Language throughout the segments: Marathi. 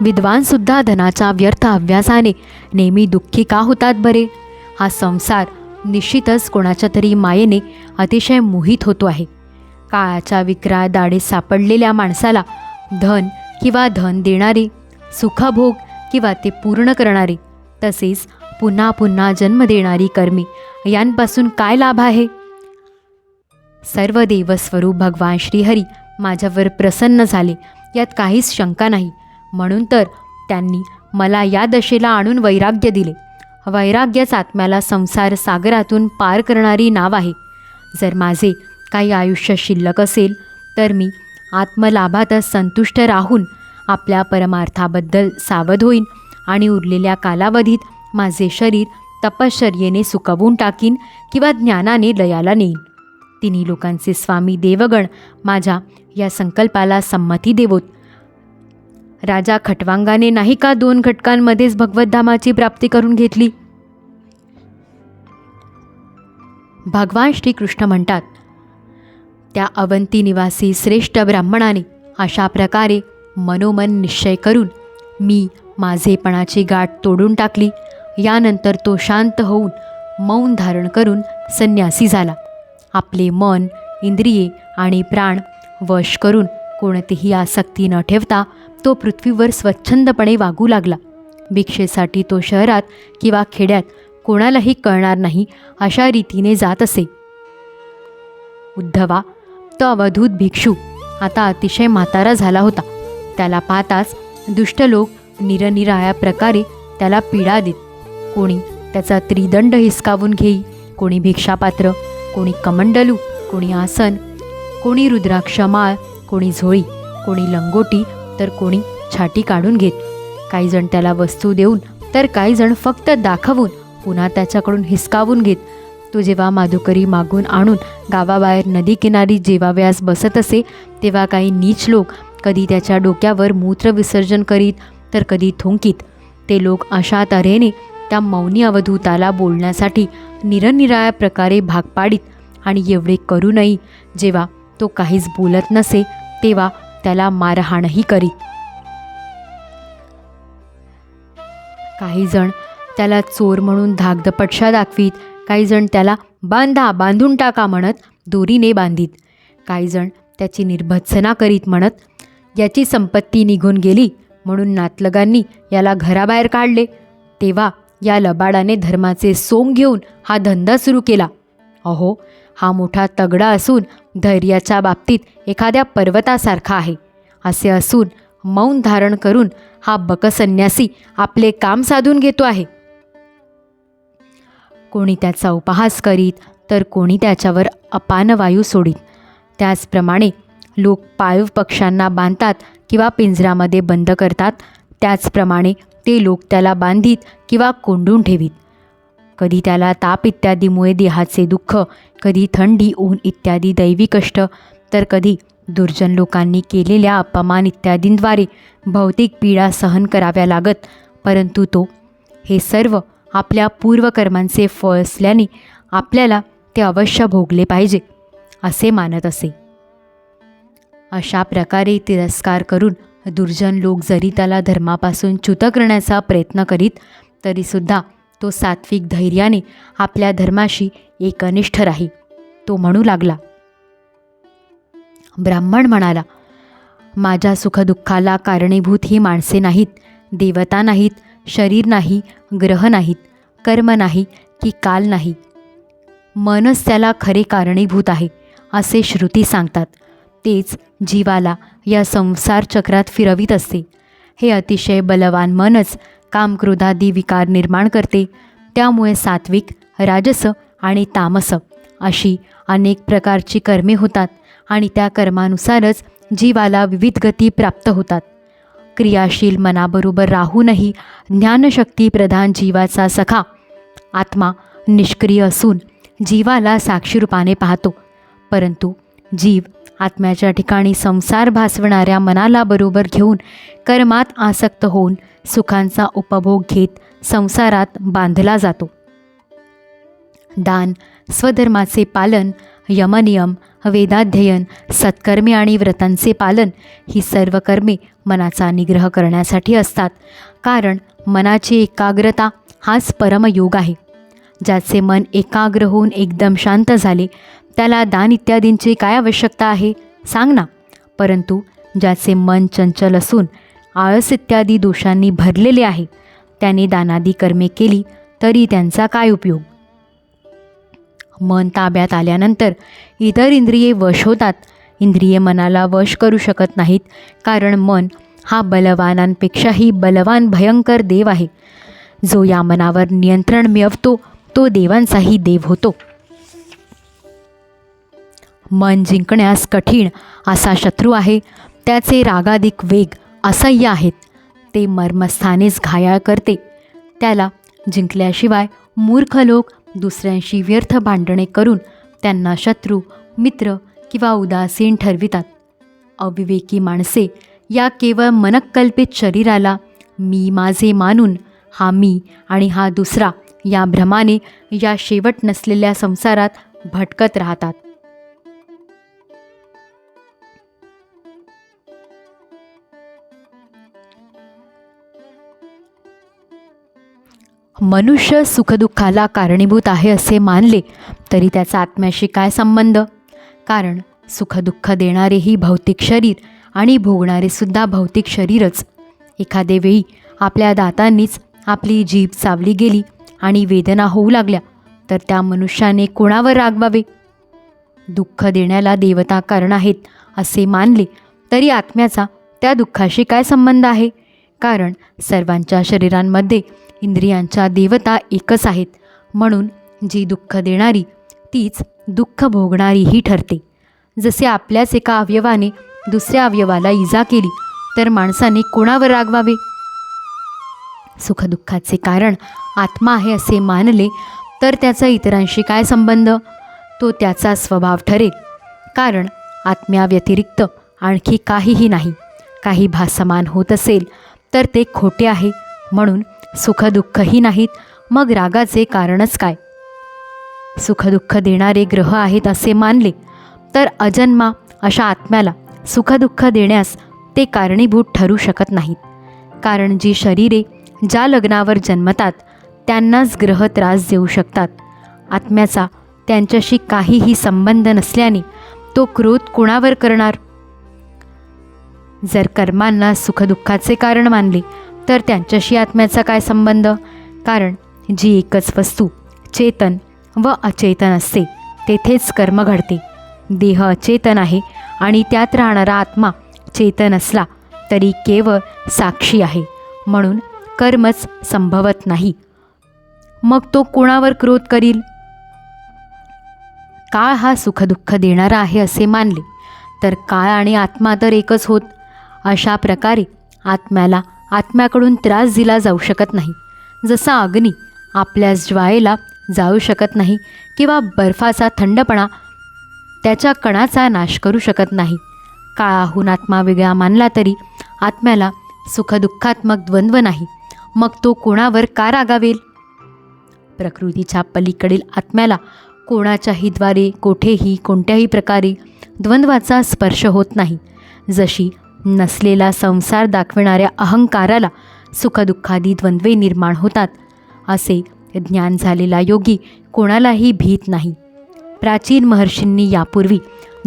विद्वानसुद्धा धनाच्या व्यर्थ अभ्यासाने नेहमी दुःखी का होतात बरे? हा संसार निश्चितच कोणाच्या तरी मायेने अतिशय मोहित होतो आहे. काळाच्या विक्रा दाढीत सापडलेल्या माणसाला धन किंवा धन देणारे सुखभोग किंवा ते पूर्ण करणारे तसेच पुन्हा पुन्हा जन्म देणारी कर्मी यांपासून काय लाभ आहे? सर्व देवस्वरूप भगवान श्रीहरी माझ्यावर प्रसन्न झाले यात काहीच शंका नाही. म्हणून तर त्यांनी मला या दशेला आणून वैराग्य दिले. वैराग्यच आत्म्याला संसार सागरातून पार करणारी नाव आहे. जर माझे काही आयुष्य शिल्लक असेल तर मी आत्मलाभातच संतुष्ट राहून आपल्या परमार्थाबद्दल सावध होईन आणि उरलेल्या कालावधीत माझे शरीर तपश्चर्येने सुकवून टाकीन किंवा ज्ञानाने लयाला नेईन. तिन्ही लोकांचे स्वामी देवगण माझ्या या संकल्पाला संमती देवोत. राजा खटवांगाने नाही का दोन घटकांमध्येच भगवद्धामाची प्राप्ती करून घेतली? भगवान श्रीकृष्ण म्हणतात त्या अवंती निवासी श्रेष्ठ ब्राह्मणाने अशा प्रकारे मनोमन निश्चय करून मी माझेपणाची गाठ तोडून टाकली. यानंतर तो शांत होऊन मौन धारण करून संन्यासी झाला. आपले मन इंद्रिये आणि प्राण वश करून कोणतीही आसक्ती न ठेवता तो पृथ्वीवर स्वच्छंदपणे वागू लागला. भिक्षेसाठी तो शहरात किंवा खेड्यात कोणालाही कळणार नाही अशा रीतीने जात असे. उद्धवा तो अवधूत भिक्षू आता अतिशय म्हातारा झाला होता. त्याला पाहताच दुष्ट लोक निरनिराळ्या प्रकारे त्याला पीडा देत. कोणी त्याचा त्रिदंड हिसकावून घेई कोणी भिक्षापात्र कोणी कमंडलू कोणी आसन कोणी रुद्राक्ष माळ कोणी झोळी कोणी लंगोटी तर कोणी छाटी काढून घेत. काही जण त्याला वस्तू देऊन तर काही जण फक्त दाखवून पुन्हा त्याच्याकडून हिसकावून घेत. तो जेव्हा माधुकरी मागून आणून गावाबाहेर नदीकिनारी जेवाव्यास बसत असे तेव्हा काही नीच लोक कधी त्याच्या डोक्यावर मूत्र विसर्जन करीत तर कधी थुंकीत. ते लोक अशा तऱ्हेने त्या मौनी अवधूताला बोलण्यासाठी निरनिराळ्या प्रकारे भाग पाडीत आणि एवढे करूनही जेव्हा तो काहीच बोलत नसे तेव्हा त्याला मारहाणही करीत काही जण त्याला चोर म्हणून धाकदपटशा दाखवीत काही जण त्याला बांधा बांधून टाका म्हणत दोरीने बांधीत काही जण त्याची निर्भत्सना करीत म्हणत याची संपत्ती निघून गेली म्हणून नातलगांनी याला घराबाहेर काढले. तेव्हा या लबाडाने धर्माचे सोंग घेऊन हा धंदा सुरू केला. अहो हा मोठा तगडा असून धैर्याच्या बाबतीत एखाद्या पर्वतासारखा आहे. असे असून मौन धारण करून हा बकसन्यासी आपले काम साधून घेतो आहे. कोणी त्याचा उपहास करीत तर कोणी त्याच्यावर अपान वायू सोडीत. त्याचप्रमाणे लोक पाळीव पक्ष्यांना बांधतात किंवा पिंजऱ्यामध्ये बंद करतात. त्याचप्रमाणे ते लोक त्याला बांधीत किंवा कोंडून ठेवीत. कधी त्याला ताप इत्यादीमुळे देहाचे दुःख कधी थंडी ऊन इत्यादी दैवी कष्ट तर कधी दुर्जन लोकांनी केलेल्या अपमान इत्यादींद्वारे भौतिक पीडा सहन कराव्या लागत परंतु तो हे सर्व आपल्या पूर्वकर्मांचे फळ असल्याने आपल्याला ते अवश्य भोगले पाहिजे असे मानत असे. अशा प्रकारे तिरस्कार करून दुर्जन लोक जरी त्याला धर्मापासून च्युत करण्याचा प्रयत्न करीत तरीसुद्धा तो सात्विक धैर्याने आपल्या धर्माशी एकनिष्ठ राही. तो म्हणू लागला ब्राह्मण म्हणाला माझ्या सुखदुःखाला कारणीभूत ही माणसे नाहीत देवता नाहीत शरीर नाही ग्रह नाहीत कर्म नाही की काल नाही. मनच त्याला खरे कारणीभूत आहे असे श्रुती सांगतात. तेच जीवाला या संसार चक्रात फिरवीत असते. हे अतिशय बलवान मनच कामक्रोधादी विकार निर्माण करते. त्यामुळे सात्विक राजस आणि तामस अशी अनेक प्रकारची कर्मे होतात आणि त्या कर्मानुसारच जीवाला विविध गती प्राप्त होतात. क्रियाशील मनाबरोबर राहूनही ज्ञानशक्ती प्रधान जीवाचा सखा आत्मा निष्क्रिय असून जीवाला साक्षीरूपाने पाहतो. परंतु जीव आत्म्याच्या ठिकाणी संसार भासवणाऱ्या मनाला बरोबर घेऊन कर्मात आसक्त होऊन सुखांचा उपभोग घेत संसारात बांधला जातो. दान स्वधर्माचे पालन यमनियम वेदाध्ययन सत्कर्मे आणि व्रतांचे पालन ही सर्व कर्मे मनाचा निग्रह करण्यासाठी असतात. कारण मनाची एकाग्रता हाच परमयोग आहे. ज्याचे मन एकाग्र होऊन एकदम शांत झाले त्याला दान इत्यादींची काय आवश्यकता आहे? सांग ना. परंतु ज्याचे मन चंचल असून आळस इत्यादी दोषांनी भरलेले आहे त्याने दानादी कर्मे केली तरी त्यांचा काय उपयोग? मन ताब्यात आल्यानंतर इतर इंद्रिये वश होतात. इंद्रिये मनाला वश करू शकत नाहीत कारण मन हा बलवानांपेक्षाही बलवान भयंकर देव आहे. जो या मनावर नियंत्रण मिळवतो तो देवांचाही देव होतो. मन जिंकण्यास कठीण असा शत्रू आहे. त्याचे रागाधिक वेग असह्य आहेत. ते मर्मस्थानेच घायाळ करते. त्याला जिंकल्याशिवाय मूर्ख लोक दुसऱ्यांशी व्यर्थ भांडणे करून त्यांना शत्रू मित्र किंवा उदासीन ठरवितात. अविवेकी माणसे या केवळ मनकल्पित शरीराला मी माझे मानून हा मी आणि हा दुसरा या भ्रमाने या शेवट नसलेल्या संसारात भटकत राहतात. मनुष्य सुखदुःखाला कारणीभूत आहे असे मानले तरी त्याचा आत्म्याशी काय संबंध? कारण सुखदुःख देणारेही भौतिक शरीर आणि भोगणारेसुद्धा भौतिक शरीरच. एखादे वेळी आपल्या दातांनीच आपली जीभ चावली गेली आणि वेदना होऊ लागल्या तर त्या मनुष्याने कोणावर रागवावे? दुःख देण्याला देवता कारण आहेत असे मानले तरी आत्म्याचा त्या दुःखाशी काय संबंध आहे? कारण सर्वांच्या शरीरांमध्ये इंद्रियांच्या देवता एकच आहेत. म्हणून जी दुःख देणारी तीच दुःख भोगणारीही ठरते. जसे आपल्याच एका अवयवाने दुसऱ्या अवयवाला इजा केली तर माणसाने कोणावर रागवावे? सुखदुःखाचे कारण आत्मा आहे असे मानले तर त्याचा इतरांशी काय संबंध? तो त्याचा स्वभाव ठरेल. कारण आत्म्याव्यतिरिक्त आणखी काहीही नाही. काही भासमान होत असेल तर ते खोटे आहे. म्हणून सुखदुःखही नाहीत मग रागाचे कारणच काय? सुखदुःख देणारे ग्रह आहेत असे मानले तर अजन्मा अशा आत्म्याला सुखदुःख देण्यास ते कारणीभूत ठरू शकत नाहीत. कारण जी शरीरे ज्या लग्नावर जन्मतात त्यांनाच ग्रह त्रास देऊ शकतात. आत्म्याचा त्यांच्याशी काहीही संबंध नसल्याने तो क्रोध कोणावर करणार? जर कर्मांना सुखदुःखाचे कारण मानले तर त्यांच्याशी आत्म्याचा काय संबंध? कारण जी एकच वस्तू चेतन व अचेतन असते तेथेच कर्म घडते. देह अचेतन आहे आणि त्यात राहणारा आत्मा चेतन असला तरी केवळ साक्षी आहे. म्हणून कर्मच संभवत नाही. मग तो कोणावर क्रोध करील? काळ हा सुखदुःख देणारा आहे असे मानले तर काळ आणि आत्मा तर एकच होत अशा प्रकारे आत्म्याला आत्म्याकडून त्रास दिला जाऊ शकत नाही. जसा अग्नी आपल्या ज्वाळेला जाऊ शकत नाही किंवा बर्फाचा थंडपणा त्याच्या कणाचा नाश करू शकत नाही. काळाहून आत्मा वेगळा मानला तरी आत्म्याला सुखदुःखात्मक द्वंद्व नाही. मग तो कोणावर का रागावेल? प्रकृतीच्या पलीकडील आत्म्याला कोणाच्याही द्वारे कोठेही कोणत्याही प्रकारे द्वंद्वाचा स्पर्श होत नाही. जशी नसलेला संसार दाखविणाऱ्या अहंकाराला सुखदुःखादी द्वंद्वे निर्माण होतात. असे ज्ञान झालेला योगी कोणालाही भीत नाही. प्राचीन महर्षींनी यापूर्वी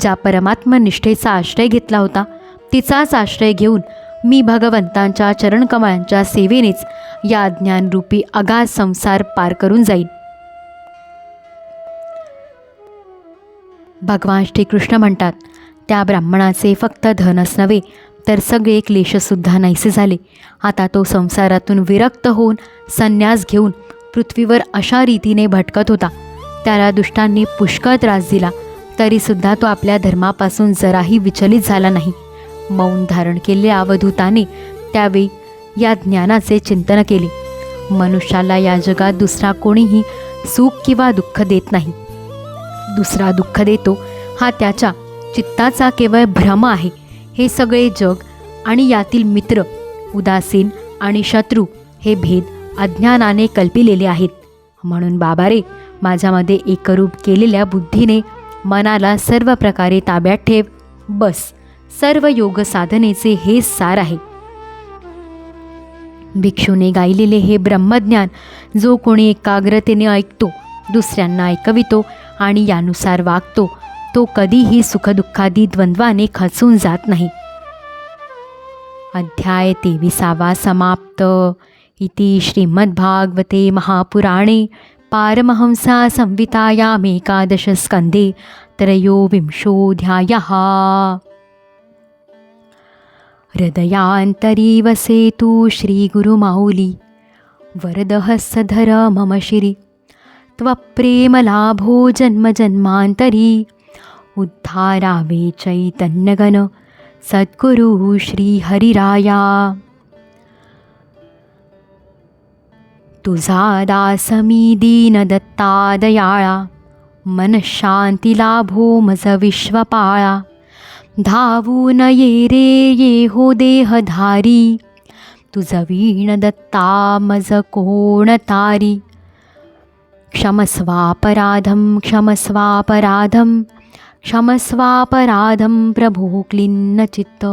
ज्या परमात्मनिष्ठेचा आश्रय घेतला होता तिचाच आश्रय घेऊन मी भगवंतांच्या चरणकमळांच्या सेवेनेच या ज्ञानरूपी अगाध संसार पार करून जाईन. भगवान श्रीकृष्ण म्हणतात त्या ब्राह्मणाचे फक्त धनच नव्हे तर सगळे क्लेशसुद्धा नाहीसे झाले. आता तो संसारातून विरक्त होऊन संन्यास घेऊन पृथ्वीवर अशा रीतीने भटकत होता. त्याला दुष्टांनी पुष्कळ त्रास दिला तरीसुद्धा तो आपल्या धर्मापासून जराही विचलित झाला नाही. मौन धारण केलेल्या अवधूताने त्यावेळी या ज्ञानाचे चिंतन केले. मनुष्याला या जगात दुसरा कोणीही सुख किंवा दुःख देत नाही. दुसरा दुःख देतो हा त्याच्या चित्ताचा केवळ भ्रम आहे. हे सगळे जग आणि यातील मित्र उदासीन आणि शत्रू हे भेद अज्ञानाने कल्पिलेले आहेत. म्हणून बाबा रे माझ्यामध्ये एकरूप केलेल्या बुद्धीने मनाला सर्व प्रकारे ताब्यात ठेव. बस सर्व योग साधनेचे हे सार आहे. भिक्षूने गायलेले हे ब्रह्मज्ञान जो कोणी एकाग्रतेने ऐकतो दुसऱ्यांना ऐकवितो आणि यानुसार वागतो तो कधीही सुखदुःखादी द्वंद्वाने खचून जात नाही. अध्याय तेविसावा समाप्त. इति श्रीमद्भागवते महापुराणे पारमहंसा संवितायामेकादशस्कन्धे त्रयोविंशोऽध्यायः. हृदयान्तरी वसेतु श्रीगुरुमाऊली वरदहस्सधर मम शिरि त्वप्रेमलाभो जन्मजन्मान्तरी उद्धारावे चैतन्यगन सद्गुरु श्रीहरिराया। तुझा दासमी दीनदत्ता दयाळा मनशांती लाभो मज विश्वपाळा। धावून ये रे ये हो देहधारी। तुझ वीण दत्ता मज कोण तारी। क्षमस्वापराधं क्षमस्वापराधं क्षमस्वापराधं प्रभो क्लिन्नचित्त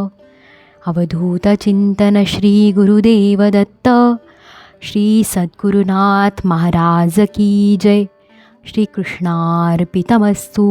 अवधूतचिन्तन श्रीगुरुदेवदत्त श्रीसद्गुरुनाथ महाराज की जय। श्रीकृष्णार्पितमस्तु